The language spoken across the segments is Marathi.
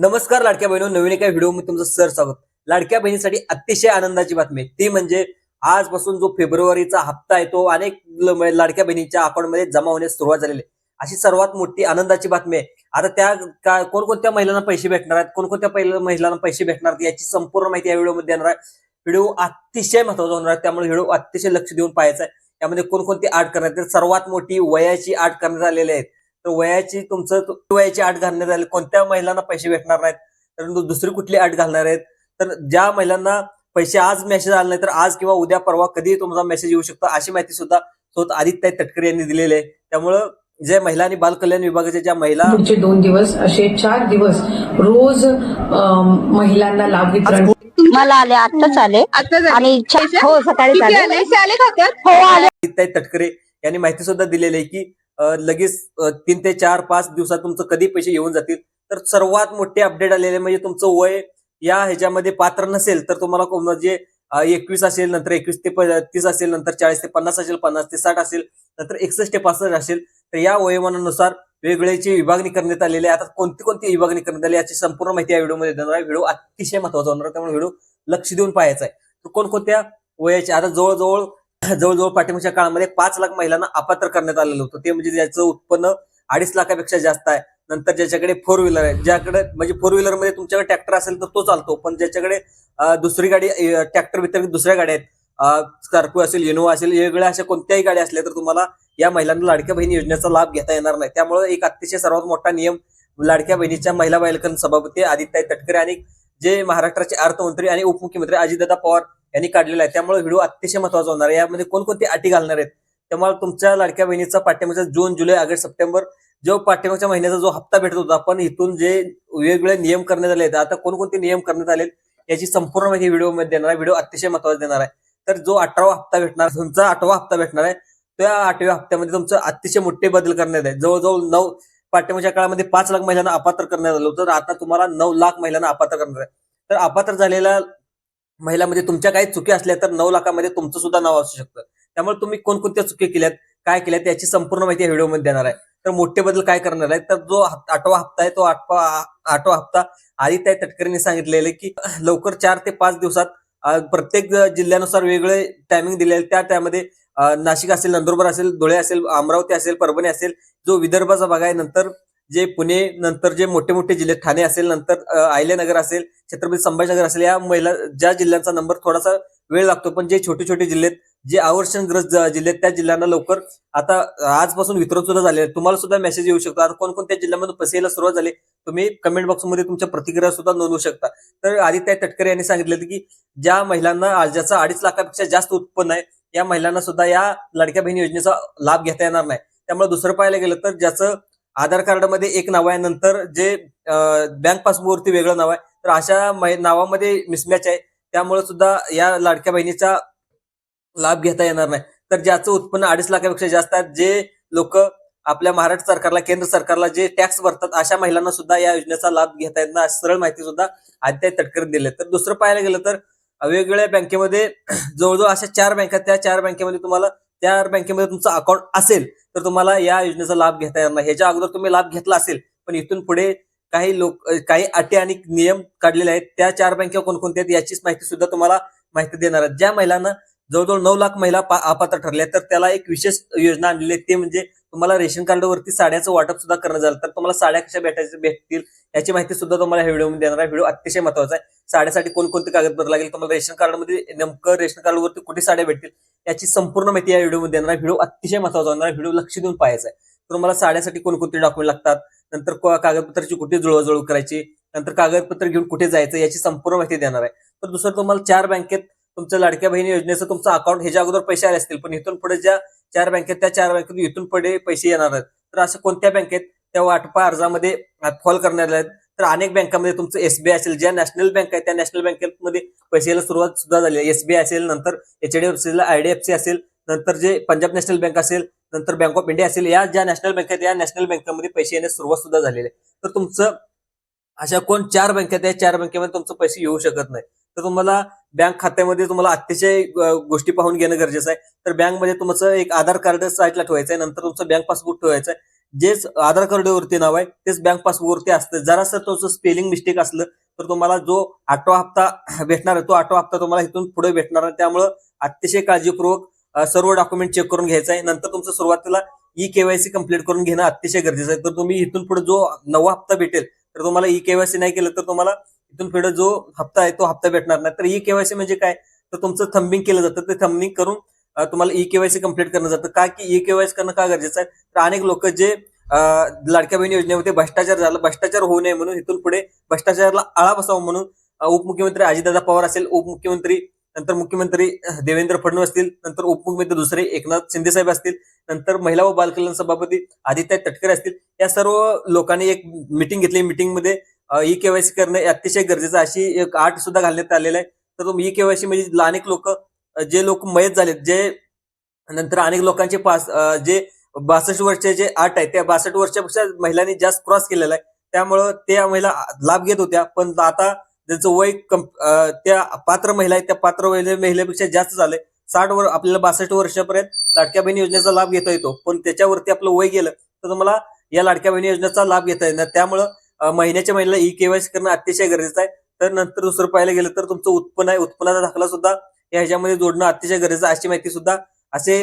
नमस्कार लाडक्या बहिणी नवीन एका व्हिडिओमध्ये तुमचं सर स्वागत. लाडक्या बहिणीसाठी अतिशय आनंदाची बातमी आहे. ती म्हणजे आजपासून जो फेब्रुवारीचा हप्ता आहे तो अनेक लाडक्या बहिणीच्या अकाउंटमध्ये जमा होण्यास सुरुवात झालेली आहे. अशी सर्वात मोठी आनंदाची बातमी आहे. आता त्या का- कोणकोणत्या महिलांना पैसे भेटणार आहेत? कोणकोणत्या पहिल्या महिलांना पैसे भेटणार याची संपूर्ण माहिती या व्हिडिओमध्ये देणार आहे. व्हिडिओ अतिशय महत्त्वाचा होणार आहे. त्यामुळे व्हिडिओ अतिशय लक्ष देऊन पाहायचा आहे. यामध्ये कोणकोणती आठ करण्यात सर्वात मोठी वयाची आठ करण्यात आलेली आहेत तर वयाची तुमचं तु- वयाची आठ घालण्यात आली. कोणत्या महिलांना पैसे भेटणार नाहीत? तर दुसरी कुठली आठ घालणार आहेत? तर ज्या महिलांना पैसे आज मेसेज आले नाही तर आज किंवा उद्या परवा कधी तुमचा मेसेज येऊ शकतो. अशी माहिती सुद्धा स्वतः आदित्य तटकरे यांनी दिलेली आहे. त्यामुळं जे महिला आणि बालकल्याण विभागाच्या ज्या महिला पुढचे दोन दिवस असे चार दिवस रोज महिलांना लाभ वितरण मला आले आत्ताच आले. आणि? हो सकाळी आले? हो आले. आदित्य तटकरे यांनी माहिती सुद्धा दिलेली आहे की लगेच तीन ते चार पाच दिवसात तुमचं कधी पैसे येऊन जातील? तर सर्वात मोठे अपडेट आलेले म्हणजे तुमचं वय या ह्याच्यामध्ये पात्र नसेल तर तुम्हाला को- म्हणजे एकवीस असेल नंतर एकवीस ते प- तीस असेल नंतर चाळीस ते पन्नास असेल पन्नास ते साठ असेल नंतर एकसष्ट ते पासष्ट असेल तर या वयोमानानुसार वेगवेगळ्याची विभागणी करण्यात आलेली आहे. आता कोणती कोणती विभागणी करण्यात आली याची संपूर्ण माहिती या व्हिडिओमध्ये देणार आहे. व्हिडिओ अतिशय महत्त्वाचा होणार त्यामुळे व्हिडिओ लक्ष देऊन पाहायचा आहे. तर कोणकोणत्या वयाचे आता जवळजवळ जवळजवळ पाठिंबाच्या काळामध्ये पाच लाख महिलांना अपात्र करण्यात आलेलं होतं. ते म्हणजे ज्याचं उत्पन्न अडीच लाखापेक्षा जास्त आहे. नंतर ज्याच्याकडे फोर व्हीलर आहे ज्याकडे म्हणजे फोर व्हीलरमध्ये तुमच्याकडे ट्रॅक्टर असेल तर तो चालतो पण ज्याच्याकडे दुसरी गाडी ट्रॅक्टर व्यतिरिक्त दुसऱ्या गाड्या आहेत स्कॉर्पिओ असेल युनोवा असेल वेगवेगळ्या अशा कोणत्याही गाड्या असल्या तर तुम्हाला या महिलांना लाडक्या बहिणी योजनेचा लाभ घेता येणार नाही. त्यामुळे एक अतिशय सर्वात मोठा नियम लाडक्या बहिणीच्या महिला बालकन सभापती आदित्य तटकरे आणि जे महाराष्ट्राचे अर्थमंत्री आणि उपमुख्यमंत्री अजितदादा पवार यांनी काढलेला आहे. त्यामुळे व्हिडिओ अतिशय महत्त्वाचा होणार आहे. यामध्ये कोणकोणती अटी घालणार आहेत? त्यामुळे तुमच्या लाडक्या बहिणीचा पाठ्यमागचा जून जुलै ऑगस्ट सप्टेंबर जो पाठ्यमागच्या महिन्याचा जो हप्ता भेटत होता पण इथून जे वेगवेगळे नियम करण्यात आले आहेत आता कोणकोणते नियम करण्यात आले याची संपूर्ण माहिती व्हिडिओमध्ये देणार आहे. व्हिडिओ अतिशय महत्त्वाचा देणार आहे. तर जो अठरावा हप्ता भेटणार तुमचा आठवा हप्ता भेटणार आहे त्या आठव्या हप्त्यामध्ये तुमचं अतिशय मोठे बदल करण्यात आहे जवळजवळ नऊ पाठ्यमागच्या काळामध्ये पाच लाख महिलांना अपात्र करण्यात आलं होतं. तर आता तुम्हाला नऊ लाख महिलांना अपात्र करणार आहे. तर अपात्र झालेल्या महिलामध्ये तुमच्या काही चुकी असल्या तर नऊ लाखामध्ये तुमचं सुद्धा नाव असू शकतं. त्यामुळे तुम्ही कोणकोणत्या चुकी केल्यात काय केल्यात याची संपूर्ण माहिती या व्हिडिओमध्ये देणार आहे. तर मोठे बदल काय करणार आहे तर जो आठवा हप्ता आहे तो आठवा आठवा हप्ता आदित्य तटकरेंनी सांगितलेले की लवकर चार ते पाच दिवसात प्रत्येक जिल्ह्यानुसार वेगळे टायमिंग दिले त्या त्यामध्ये नाशिक असेल नंदुरबार असेल धुळे असेल अमरावती असेल परभणी असेल जो विदर्भाचा भाग आहे नंतर जे पुणे नंतर जे मोठे मोठे जिल्हे ठाणे असेल नंतर आयल्यानगर अहिल्यानगर असेल छत्रपती संभाजीनगर असेल या महिला ज्या जिल्ह्यांचा नंबर थोडासा वेळ लागतो पण जे छोटे छोटे जिल्हे जे आवर्षणग्रस्त जिल्हे त्या जिल्ह्यांना लवकर आता आजपासून वितरण सुद्धा झाले तुम्हाला सुद्धा मेसेज येऊ शकतो. आता कोणकोणत्या जिल्ह्यामध्ये पैसे यायला सुरुवात झाली तुम्ही कमेंट बॉक्समध्ये तुमच्या प्रतिक्रिया सुद्धा नोंदवू शकता. तर आदित्य तटकरे यांनी सांगितलं की ज्या महिलांना अर्जाचा ज्याचं अडीच लाखापेक्षा जास्त उत्पन्न आहे या महिलांना सुद्धा या लाडक्या बहिणी योजनेचा लाभ घेता येणार नाही. त्यामुळे दुसरं पाहायला गेलं तर ज्याचं आधार कार्डमध्ये एक नाव आहे नंतर जे बँक पासबुकवरती वेगळं नाव आहे तर अशा नावामध्ये मिसमॅच आहे. त्यामुळे सुद्धा या लाडक्या बहिणीचा लाभ घेता येणार नाही. तर ज्याचं उत्पन्न अडीच लाखापेक्षा जास्त आहे जे लोक आपल्या महाराष्ट्र सरकारला केंद्र सरकारला जे टॅक्स भरतात अशा महिलांना सुद्धा या योजनेचा लाभ घेता येत नाही सरळ माहिती सुद्धा आदित्य तटकरे दिले तर दुसरं पाहायला गेलं तर वेगवेगळ्या बँकेमध्ये जवळजवळ अशा चार बँका त्या चार बँकेमध्ये तुम्हाला त्या बँकेमध्ये तुमचं अकाउंट असेल तर तुम्हाला या योजनेचा लाभ घेता येणार नाही. ह्याच्या अगोदर तुम्ही लाभ घेतला असेल पण इथून पुढे काही लोक काही अटी आणि नियम काढलेले आहेत. त्या चार बँका कोणकोणत्या आहेत याचीच माहिती सुद्धा तुम्हाला माहिती देणार आहेत. ज्या महिलांना जवळजवळ नऊ लाख महिला अपात्र ठरल्या तर त्याला एक विशेष योजना आणलेली आहे. ते म्हणजे तुम्हाला रेशन कार्डवरती साड्याचं वाटप सुद्धा करणं झालं. तर तुम्हाला साड्या कशा भेटायच्या भेटतील याची माहिती सुद्धा तुम्हाला ह्या व्हिडिओमध्ये देणार आहे. व्हिडिओ अतिशय महत्त्वाचा आहे. साड्यासाठी कोणकोणते कागदपत्र लागेल? तुम्हाला रेशन कार्डमध्ये नेमकं रेशन कार्डवरती कुठे साड्या भेटतील याची संपूर्ण माहिती या व्हिडिओमध्ये देणार आहे. व्हिडिओ अतिशय महत्त्वाचा होणार आहे. व्हिडिओ लक्ष देऊन पाहायचा आहे. तुम्हाला साड्यासाठी कोणकोणते डॉक्युमेंट लागतात? नंतर कागदपत्राची कुठे जुळवाजुळव करायची? नंतर कागदपत्र घेऊन कुठे जायचं? याची संपूर्ण माहिती देणार आहे. तर दुसरं तुम्हाला चार बँकेत तुमच्या लाडक्या बहिणी योजनेचं तुमचं अकाउंट ह्याच्या अगोदर पैसे आले असतील. पण इथून पुढे ज्या चार बँकेत त्या चार बँकेत इथून पुढे पैसे येणार आहेत. तर अशा कोणत्या बँकेत त्या वाटपा अर्जामध्ये फॉल करण्यात आहेत. तर अनेक बँकांमध्ये तुमचं एसबीआय असेल ज्या नॅशनल बँक आहे त्या नॅशनल बँकेमध्ये पैसे यायला सुरुवात सुद्धा झाली आहे. एसबीआय असेल नंतर एचडीएफसी आयडीएफसी असेल नंतर जे पंजाब नॅशनल बँक असेल नंतर बँक ऑफ इंडिया असेल या ज्या नॅशनल बँक आहेत या नॅशनल बँकेमध्ये पैसे येण्यास सुरुवात सुद्धा झालेली आहे. तर तुमचं अशा कोण चार बँकेत आहे चार बँकेमध्ये तुमचं पैसे येऊ शकत नाही. तर तुम्हाला बँक खात्यामध्ये तुम्हाला अतिशय गोष्टी पाहून घेणं गरजेचं आहे. तर बँकमध्ये तुमचं एक आधार कार्ड साईटला ठेवायचं आहे. नंतर तुमचं बँक पासबुक ठेवायचं आहे. जे आधार कार्डवरती नाव आहे तेच बँक पासबुकवरती असतं. जरासं तुमचं स्पेलिंग मिस्टेक असलं तर तुम्हाला जो आठवा हप्ता भेटणार आहे तो आठवा हप्ता तुम्हाला इथून पुढे भेटणार आहे. त्यामुळं अतिशय काळजीपूर्वक सर्व डॉक्युमेंट चेक करून घ्यायचं आहे. नंतर तुमचं सुरुवातीला ई केवायसी कंप्लीट करून घेणं अतिशय गरजेचं आहे. तर तुम्ही इथून पुढे जो नवा हप्ता भेटेल तर तुम्हाला ई केवायसी नाही केलं तर तुम्हाला इथून पुढे जो हप्ता आहे तो हप्ता भेटणार नाही. तर ई केवायसी म्हणजे काय? तर तुमचं थंबिंग केलं जातं. ते थंबिंग करून तुम्हाला ई केवायसी कंप्लीट करणं जातं. का की ई केवायसी करणं का गरजेचं आहे? तर अनेक लोक जे लाडक्या बहिणी योजनेमध्ये भ्रष्टाचार झाला भ्रष्टाचार होऊ नये म्हणून इथून पुढे भ्रष्टाचाराला आळा बसावा म्हणून उपमुख्यमंत्री अजितदादा पवार असेल उपमुख्यमंत्री नंतर मुख्यमंत्री देवेंद्र फडणवीस असतील नंतर उपमुख्यमंत्री दुसरे एकनाथ शिंदे साहेब असतील नंतर महिला व बालकल्याण सभापती आदित्य तटकरे असतील. या सर्व लोकांनी एक मिटिंग घेतली. मिटिंगमध्ये ई केवायसी करणे अतिशय गरजेचं अशी एक आठ सुद्धा घालण्यात आलेलं आहे. तर ई केवायसी म्हणजे अनेक लोक जे लोक मयत झालेत जे नंतर अनेक लोकांचे पास जे बासष्ट वर्षाचे जे आठ आहे त्या बासष्ट वर्षापेक्षा महिलांनी जास्त क्रॉस केलेला आहे. त्यामुळं त्या महिला लाभ घेत होत्या पण आता त्यांचं वय कम त्या पात्र महिला आहेत त्या पात्र महिलेपेक्षा जास्त झालंय साठ वर आपल्याला बासष्ट वर्षापर्यंत लाडक्या बहिणी योजनेचा लाभ घेता येतो. पण त्याच्यावरती आपलं वय गेलं तर तुम्हाला या लाडक्या बहिणी योजनेचा लाभ घेता येणार. त्यामुळं महिन्याच्या महिन्याला ई केवायसी करणं अतिशय गरजेचं आहे. तर नंतर दुसरं पाहायला गेलं तर तुमचं उत्पन्न आहे उत्पन्नाचा दाखला सुद्धा ह्याच्यामध्ये जोडणं अतिशय गरजेचं आहे अशी माहिती सुद्धा असे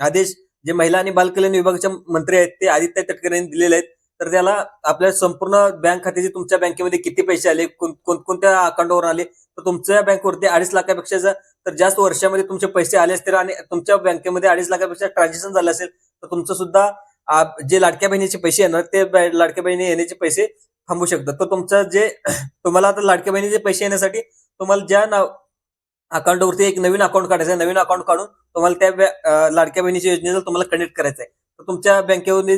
आदेश जे महिला आणि बालकल्याण विभागाचे मंत्री आहेत ते आदित्य तटकरे यांनी दिलेले आहेत. तर त्याला आपल्या संपूर्ण बँक खात्याचे तुमच्या बँकेमध्ये किती पैसे आले कोण- कोणकोणत्या अकाउंटवर आले तर तुमच्या बँकवरती अडीच लाखापेक्षा तर जास्त वर्षामध्ये तुमचे पैसे आले असतील आणि तुमच्या बँकेमध्ये अडीच लाखापेक्षा ट्रान्झॅक्शन झालं असेल तर तुमचं सुद्धा जे लाडक्या बहिणीचे पैसे येणार ते लाडक्या बहिणी येण्याचे पैसे थांबू शकतात तर तुमचं जे तुम्हाला आता लाडक्या बहिणीचे पैसे येण्यासाठी तुम्हाला ज्या नाव अकाउंटवरती एक नवीन अकाउंट काढायचं आहे नवीन अकाउंट काढून तुम्हाला त्या लाडक्या बहिणीच्या योजनेला तुम्हाला कनेक्ट करायचं आहे. तर तुमच्या बँकेवरून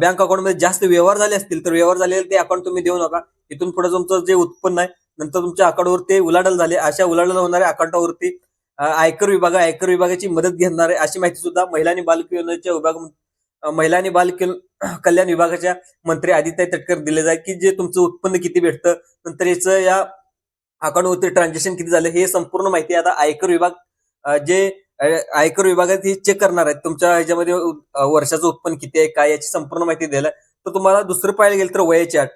बँक अकाउंटमध्ये जास्त व्यवहार झाले असतील तर व्यवहार झालेले ते अकाउंट तुम्ही देऊ नका. इथून पुढे तुमचं जे उत्पन्न आहे नंतर तुमच्या अकाउंटवरती उलाढाल झाले. अशा उलाढाल होणाऱ्या अकाउंटवरती आयकर विभाग आयकर विभागाची मदत घेणार आहे अशी माहिती सुद्धा महिला आणि बालक योजनेच्या विभाग महिला आणि बाल कल्याण विभागाच्या मंत्री आदित्य तटकर दिले जाईल की जे तुमचं उत्पन्न किती भेटतं नंतर याचं या अकाउंटवरती ट्रान्झॅक्शन किती झालं हे संपूर्ण माहिती आता आयकर विभाग जे आयकर विभागात हे चेक करणार आहेत. तुमच्या ह्याच्यामध्ये वर्षाचं उत्पन्न किती आहे काय याची संपूर्ण माहिती द्यायला. तर तुम्हाला दुसरं पाहायला गेलं तर वयाची आठ.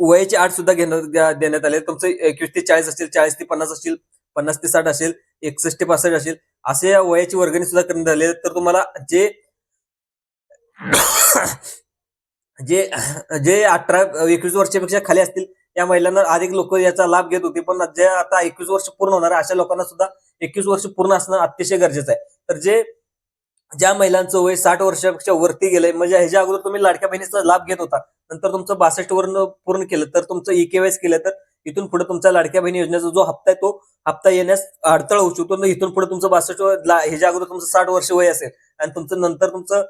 वयाची आठ सुद्धा घेण्यात देण्यात आले. तुमचं एकवीस ते चाळीस असेल चाळीस ते पन्नास असेल पन्नास ते साठ असेल एकसष्ट ते पासष्ट असेल असे या वयाची वर्गणी सुद्धा करण्यात आली तर तुम्हाला जे जे जे अठरा एकवीस वर्षापेक्षा खाली असतील त्या महिलांना अधिक लोक याचा लाभ घेत होते. पण जे आता एकवीस वर्ष पूर्ण होणार अशा लोकांना सुद्धा एकवीस वर्ष पूर्ण असणं अतिशय गरजेचं आहे. तर जे ज्या महिलांचं वय साठ वर्षापेक्षा वरती गेलंय म्हणजे ह्याच्या अगोदर तुम्ही लाडक्या बहिणीचा लाभ घेत होता नंतर तुमचं बासष्ट वर्ण पूर्ण केलं तर तुमचं ईकेवायस केलं तर इथून पुढे तुमचा लाडक्या बहिणी योजनेचा जो हप्ता आहे तो हप्ता येण्यास अडथळा होऊ शकतो. इथून पुढे तुमचं बासष्ट ह्याच्या अगोदर तुमचं साठ वर्ष वय असेल आणि तुमचं नंतर तुमचं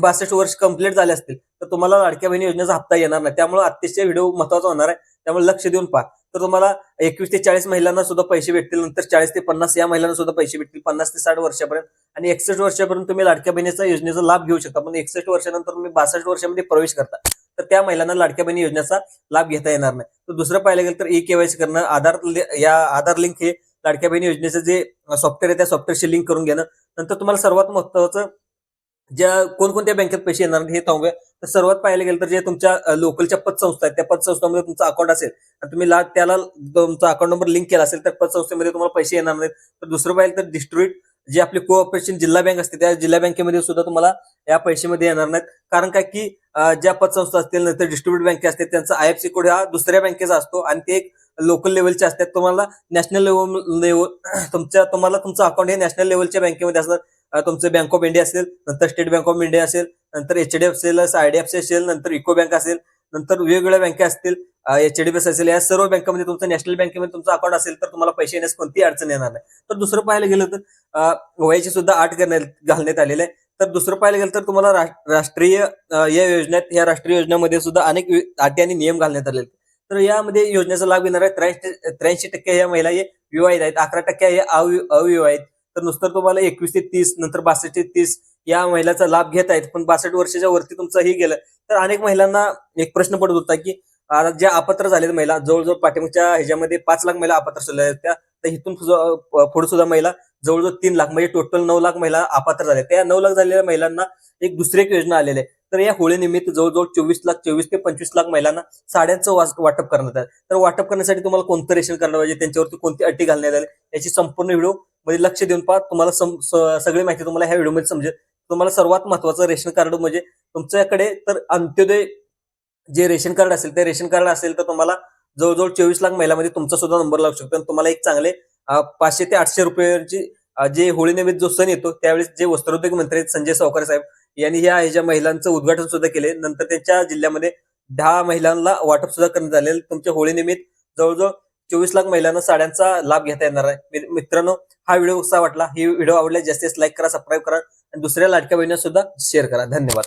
बासष्ट वर्ष कंप्लीट झाले असतील तर तुम्हाला लाडक्या बहिणी योजनेचा हप्ता येणार नाही. त्यामुळे अतिशय व्हिडिओ महत्त्वाचा होणार आहे. त्यामुळे लक्ष देऊन पहा. तर तुम्हाला एकवीस ते चाळीस महिलांना सुद्धा पैसे भेटतील नंतर चाळीस ते पन्नास या महिलांना सुद्धा पैसे भेटतील पन्नास ते साठ वर्षापर्यंत. आणि एकसष्ट वर्षापर्यंत तुम्ही लाडक्या बहिणीचा योजनेचा लाभ घेऊ शकता. पण एकसष्ट वर्षानंतर तुम्ही बासष्ट वर्षामध्ये प्रवेश करता. तर त्या महिलांना लाडक्या बहिणी योजनेचा लाभ घेता येणार नाही. तर दुसरं पाहायला गेलं तर ई केवायसी करणं आधार या आधार लिंक हे लाडक्या बहिणी योजनेचं जे सॉफ्टवेअर आहे त्या सॉफ्टवेअरशी लिंक करून घेणं. नंतर तुम्हाला सर्वात महत्वाचं ज्या कोणकोणत्या बँकेत पैसे येणार हे थांबूया तर सर्वात पाहायला गेलं तर जे तुमच्या लोकलच्या पतसंस्था आहेत त्या पतसंस्थामध्ये तुमचं अकाउंट असेल आणि तुम्ही ला- त्याला तुमचा अकाउंट नंबर लिंक केला असेल तर पतसंस्थेमध्ये तुम्हाला पैसे येणार नाहीत. तर दुसरं पाहिलं तर डिस्ट्रीब्युट जे आपली कोऑपरेशन जिल्हा बँक असते त्या जिल्हा बँकेमध्ये सुद्धा तुम्हाला या पैशामध्ये येणार नाहीत. कारण काय की ज्या पतसंस्था असतील नंतर डिस्ट्रीब्युट बँके असते त्यांचा आयएफसी कोड हा दुसऱ्या बँकेचा असतो आणि ते एक लोकल लेवलचे असतात. तुम्हाला नॅशनल लेवल लेवल तुमच्या तुम्हाला तुमचं अकाउंट हे नॅशनल लेवलच्या बँकेमध्ये असणार. तुमचं बँक ऑफ इंडिया असेल नंतर स्टेट बँक ऑफ इंडिया असेल नंतर H D F C IDFC असेल नंतर इको बँक असेल नंतर वेगवेगळ्या बँका असतील एच डी एफ असेल या सर्व बँकामध्ये तुमचं नॅशनल बँकेमध्ये तुमचं अकाउंट असेल तर तुम्हाला पैसे येण्यास कोणती अडचण येणार नाही. तर दुसरं पाहायला गेलं तर वयाची सुद्धा आठ करण्यात घालण्यात आलेलं आहे. तर दुसरं पाहायला गेलं तर तुम्हाला राष्ट्रीय या योजनेत या राष्ट्रीय योजनेमध्ये सुद्धा अनेक अटी आणि नियम घालण्यात आलेले तर यामध्ये योजनेचा लाभ घेणार आहे त्र्याऐंशी त्र्याऐंशी टक्के या महिला हे विवाहित आहेत. अकरा टक्के हे अवि- अविवाहित तर नुसतं तुम्हाला एकवीस ते तीस नंतर बासष्ट ते तीस या महिलाचा लाभ घेत आहेत. पण बासष्ट वर्षाच्या वरती तुमचं हे गेलं. तर अनेक महिलांना एक प्रश्न पडत होता की आता ज्या अपात्र झालेल्या महिला जवळजवळ पाठिंबाच्या ह्याच्यामध्ये पाच लाख महिला अपात्र झाल्या आहेत त्या तर इथून पुढे सुद्धा महिला जवळजवळ तीन लाख म्हणजे टोटल नऊ लाख महिला अपात्र झाल्या. त्या नऊ लाख झालेल्या महिलांना एक दुसरी एक योजना आलेली आहे. तर या होळीनिमित्त जवळजवळ चोवीस लाख चोवीस ते पंचवीस लाख महिलांना साड्यांचं वाटप करण्यात आलं. तर वाटप करण्यासाठी तुम्हाला कोणतं रेशन करणं पाहिजे म्हणजे त्यांच्यावरती कोणती अटी घालण्यात आली? याची संपूर्ण व्हिडिओ म्हणजे लक्ष देऊन पहा तुम्हाला सम- सगळी माहिती तुम्हाला ह्या व्हिडिओमध्ये समजेल. तुम्हाला सर्वात महत्वाचं रेशन कार्ड म्हणजे तुमच्याकडे तर अंत्योदय जे रेशन कार्ड असेल ते रेशन कार्ड असेल तर तुम्हाला जवळजवळ चोवीस लाख महिलामध्ये तुमचा सुद्धा नंबर लागू शकतो. आणि तुम्हाला एक चांगले पाचशे ते आठशे रुपयाची जे होळी निमित्त जो सण येतो त्यावेळेस जे वस्त्रोद्योग मंत्री आहेत, संजय सावकार साहेब यांनी ह्या ह्याच्या महिलांचं उद्घाटन सुद्धा केले. नंतर त्यांच्या जिल्ह्यामध्ये दहा महिलांना वाटप सुद्धा करण्यात आलेलं. तुमच्या होळी निमित्त जवळजवळ चोवीस लाख महिलांना साड्यांचा लाभ घेता येणार आहे. मित्रांनो हा व्हिडिओ कसा वाटला. ही व्हिडिओ आवडल्यास जास्तीत जास्त लाईक करा सबस्क्राईब करा. आणि दुसऱ्या लाडक्या बहिणींना सुद्धा शेअर करा. धन्यवाद.